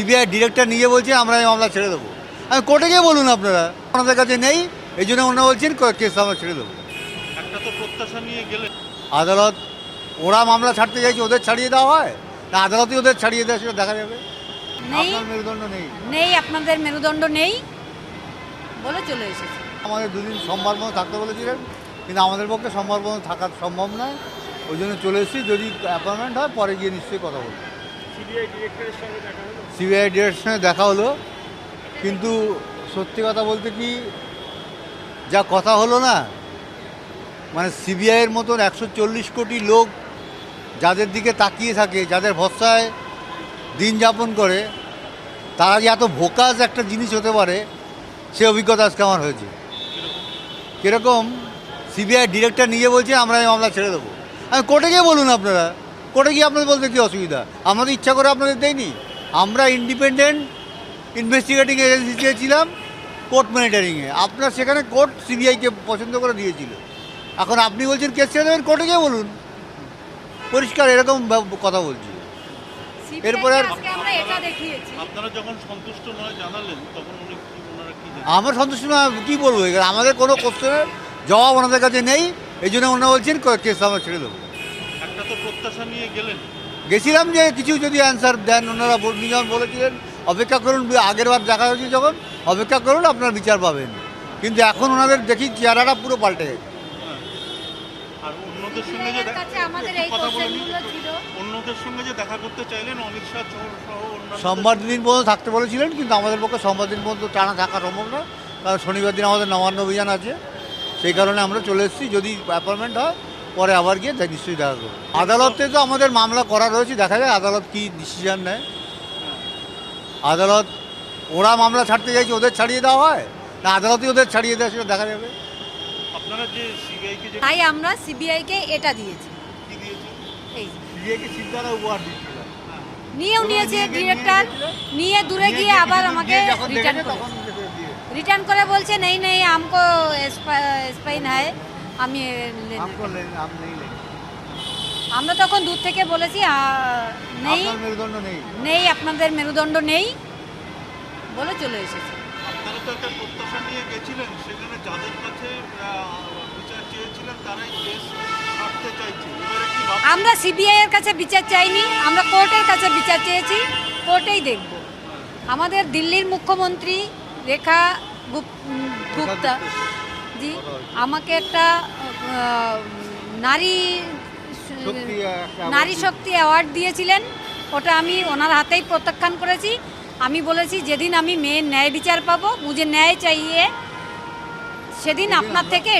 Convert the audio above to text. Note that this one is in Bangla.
সিবিআই ডিরেক্টর নিজে বলছে আমরা এই মামলা ছেড়ে দেবো। আমি কোর্টে গিয়ে বলুন আপনারা আপনাদের কাছে নেই এই জন্য ওনারা বলছেন কেস আমরা ছেড়ে দেবো। একটা তো প্রত্যাশা নিয়ে গেলে আদালত ওরা মামলা ছাড়তে চাইছে ওদের ছাড়িয়ে দেওয়া হয়? না আদালতই ওদের ছাড়িয়ে দেয় সেটা দেখা যাবে। নেই। আপনার মেরুদণ্ড নেই। নেই আপনাদের মেরুদণ্ড নেই বলে চলে এসেছে। আমাদের দুদিন সোমবার পর্যন্ত থাকতে বলেছিলেন কিন্তু আমাদের পক্ষে সোমবার পর্যন্ত থাকা সম্ভব নয়। ওই জন্য চলে এসেছি যদি অ্যাপয়েন্টমেন্ট হয় পরে গিয়ে নিশ্চয়ই কথা বলব। সিবিআই ডিরেক্টরের সঙ্গে দেখা হলো? কিন্তু সত্যি কথা বলতে কি, যা কথা হলো না মানে সিবিআইয়ের মতন একশো চল্লিশ কোটি লোক যাদের দিকে তাকিয়ে থাকে, যাদের ভরসায় দিন যাপন করে, তারা যে এত ভোকাস একটা জিনিস হতে পারে, সে অভিজ্ঞতা আজকে আমার হয়েছে। কীরকম? সিবিআই ডিরেক্টর নিজে বলছে, আমরা এই মামলা ছেড়ে দেবো। আমি কোর্টে গিয়ে বলুন আপনারা। কোর্টে গিয়ে আপনাদের বলতে কী অসুবিধা? আমাদের ইচ্ছা করে আপনাদের দেয়নি। আমরা ইন্ডিপেন্ডেন্ট ইনভেস্টিগেটিং এজেন্সি চেয়েছিলাম কোর্ট মনিটরিংয়ে আপনার সেখানে কোর্ট সিবিআইকে পছন্দ করে দিয়েছিল। এখন আপনি বলছেন কেস ছেড়ে দেবেন কোর্টে গিয়ে বলুন। পরিষ্কার এরকম কথা বলছি। এরপরে আর- আজকে আমরা আপনারা যখন সন্তুষ্ট নয় জানালেন তখন উনি কি ওনারা কি জানালেন? আমার সন্তুষ্ট না কী বলব? এখানে আমাদের কোনো কোশ্চেনের জবাব ওনাদের কাছে নেই। এই জন্য ওনারা বলছেন ক- কেস আমরা ছেড়ে দেবো। প্রত্যাশা নিয়ে গেলেন? গেছিলাম যে কিছু যদি অ্যান্সার দেন ওনারা যেমন বলেছিলেন অপেক্ষা করুন আগের বার দেখা হয়েছে যখন অপেক্ষা করুন আপনার বিচার পাবেন। কিন্তু এখন ওনাদের দেখি চেহারাটা পুরো পাল্টে গেছে। আর অন্যদের সঙ্গে যে কথা। অন্যদের সঙ্গে যে দেখা করতে চাইলেন অমিত শাহ সোমবার দিন পর্যন্ত থাকতে বলেছিলেন কিন্তু আমাদের পক্ষে সোমবার দিন পর্যন্ত টানা থাকা সম্ভব না কারণ শনিবার দিন আমাদের নবান্ন অভিযান আছে। সেই কারণে আমরা চলে এসেছি। যদি অ্যাপয়েন্টমেন্ট হয় পরে আবার গিয়ে নিশ্চয়ই দেখা করব। আদালতে তো আমাদের মামলা করা রয়েছে দেখা যায় আদালত কি ডিসিশন নেয়। আদালত ওরা মামলা ছাড়তে চাইছে ওদের ছাড়িয়ে দেওয়া হয়? না আদালতে ওদের ছাড়িয়ে দেওয়া সেটা দেখা যাবে। তাই আমরা সিবিআইকে এটা দিয়েছি। নিয়েও নিয়েছে ডিরেক্টর নিয়ে দূরে গিয়ে আবার আমাকে রিটার্ন করে বলছে নেই নেই আমি এসপাইন হয় আমি ले- हमको ले- हम नहीं लेंगे আমরা তখন দূর থেকে বলেছি আ, নেই আপনার মেরুদণ্ড নেই নেই আপনাদের মেরুদণ্ড নেই বলে চলে এসেছে আপনারা তো একটা প্রত্যাশা নিয়ে গেছিলেন সেখানে যাদের কাছে আহ, বিচার চেয়েছিলেন তারাই কেস ছাড়তে চাইছে এবারে কি ভাবছেন? আমরা সিবিআই এর কাছে বিচার চাইনি আমরা কোর্টের কাছে বিচার চেয়েছি কোর্টেই দেখব আমাদের দিল্লির মুখ্যমন্ত্রী রেখা গুপ- উম, গুপ্তা জি আমাকে একটা নারী নারী শক্তি অ্যাওয়ার্ড দিয়েছিলেন। ওটা আমি ওনার হাতেই প্রত্যাখ্যান করেছি। আমি বলেছি যেদিন আমি মেয়ের ন্যায় বিচার পাবো বুঝে ন্যায় চাইয়ে সেদিন আপনার থেকে এটা